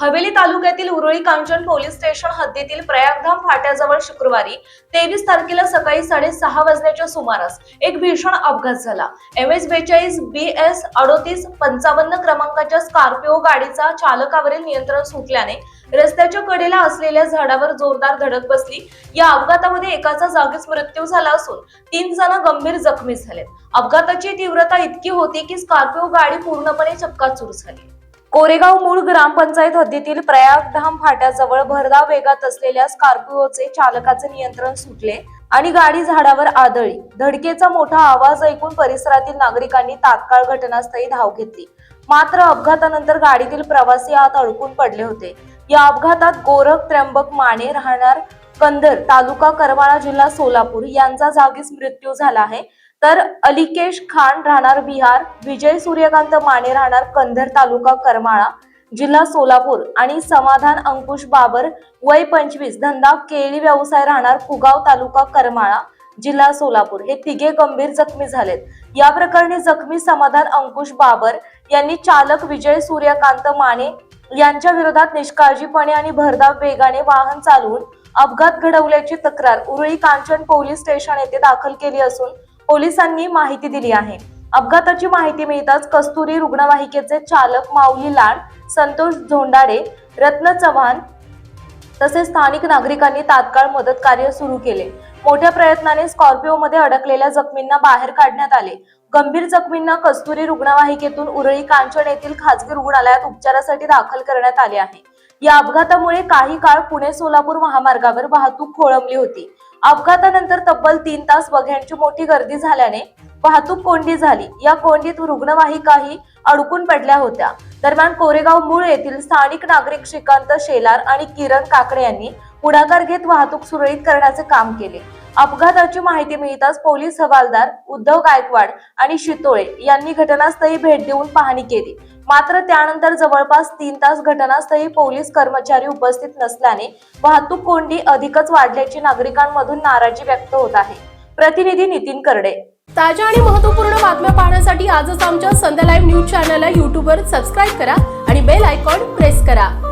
हवेली तालुक्यातील Uruli Kanchan police station हद्दीतील प्रयागधाम फाट्याजवळ शुक्रवारी तेवीस तारखेला सकाळी साडेसहा वाजण्याच्या सुमारास एक भीषण अपघात झाला. एम एस बेचाळीस बी एस अडोतीस पंचावन्न क्रमांकाच्या स्कॉर्पिओ गाडीचा चालकावरील नियंत्रण सुटल्याने रस्त्याच्या कडेला असलेल्या झाडावर जोरदार धडक बसली. या अपघातामध्ये एकाचा जागीच मृत्यू झाला असून तीन जण गंभीर जखमी झालेत. अपघाताची तीव्रता इतकी होती की स्कॉर्पिओ गाडी पूर्णपणे चक्काचूर झाली. कोरेगाव मूळ ग्रामपंचायत हद्दीतील प्रयागधाम फाट्याजवळ भरधाव वेगात असलेल्या स्कॉर्पिओचे चालकाचे नियंत्रण सुटले आणि गाडी झाडावर आदळली. धडकेचा मोठा आवाज ऐकून परिसरातील नागरिकांनी तात्काळ घटनास्थळी धाव घेतली. मात्र अपघातानंतर गाडीतील प्रवासी आत अडकून पडले होते. या अपघातात गोरख त्र्यंबक माने राहणार कंदर तालुका करवाळा जिल्हा सोलापूर यांचा जागीच मृत्यू झाला आहे. तर अलिकेश खान राहणार बिहार विजय सूर्यकांत माने राहणार कंधर तालुका करमाळा जिल्हा सोलापूर आणि समाधान अंकुश बाबर वय पंचवीस धंदा केळी व्यवसाय राहणार कुगाव तालुका करमाळा जिल्हा सोलापूर. हे तिघे गंभीर जखमी झालेत. या प्रकरणी जखमी समाधान अंकुश बाबर यांनी चालक विजय सूर्यकांत माने यांच्या विरोधात निष्काळजीपणे आणि भरधाव वेगाने वाहन चालवून अपघात घडवल्याची तक्रार उरळी कांचन पोलीस स्टेशन येथे दाखल केली असून पोलिसांनी माहिती दिली आहे. अपघाताची माहिती मिळताच कस्तुरी रुग्णवाहिकेचे चालक माऊली लाड संतोष झोंडाडे रत्न चव्हाण तसेच स्थानिक नागरिकांनी तात्काळ मदत कार्य सुरू केले. मोठ्या प्रयत्नाने स्कॉर्पिओ मध्ये अडकलेल्या जखमींना बाहेर काढण्यात आले. गंभीर जखमींना कस्तुरी रुग्णवाहिकेतून उरळी कांचन येथील खासगी रुग्णालयात उपचारासाठी दाखल करण्यात आले आहे. या अपघातामुळे काही काळ पुणे सोलापूर महामार्गावर वाहतूक खोळंबली होती. अपघातानंतर तब्बल तीन तास बघ्यांची मोठी गर्दी झाल्याने वाहतूक कोंडी झाली. या कोंडीत रुग्णवाहिकाही अडकून पडल्या होत्या. दरम्यान कोरेगाव मूळ येथील स्थानिक नागरिक श्रीकांत शेलार आणि किरण काकडे यांनी पुढाकार घेत वाहतूक सुरळीत करण्याचे काम केले. अपघाताची माहिती मिळताच पोलीस हवालदार उद्धव गायकवाड आणि शितोळे यांनी घटनास्थळी भेट देऊन पाहणी केली. मात्र त्यानंतर जवळपास तीन तास घटनास्थळी पोलीस कर्मचारी उपस्थित नसल्याने वाहतूक कोंडी अधिकच वाढल्याची नागरिकांमधून नाराजी व्यक्त होत आहे. प्रतिनिधी नितीन करडे. ताज्या आणि महत्त्वपूर्ण बातम्या पाहण्यासाठी आजच आमच्या संध्या लाईव्ह न्यूज चॅनलला युट्यूबवर सबस्क्राईब करा आणि बेल आयकॉन प्रेस करा.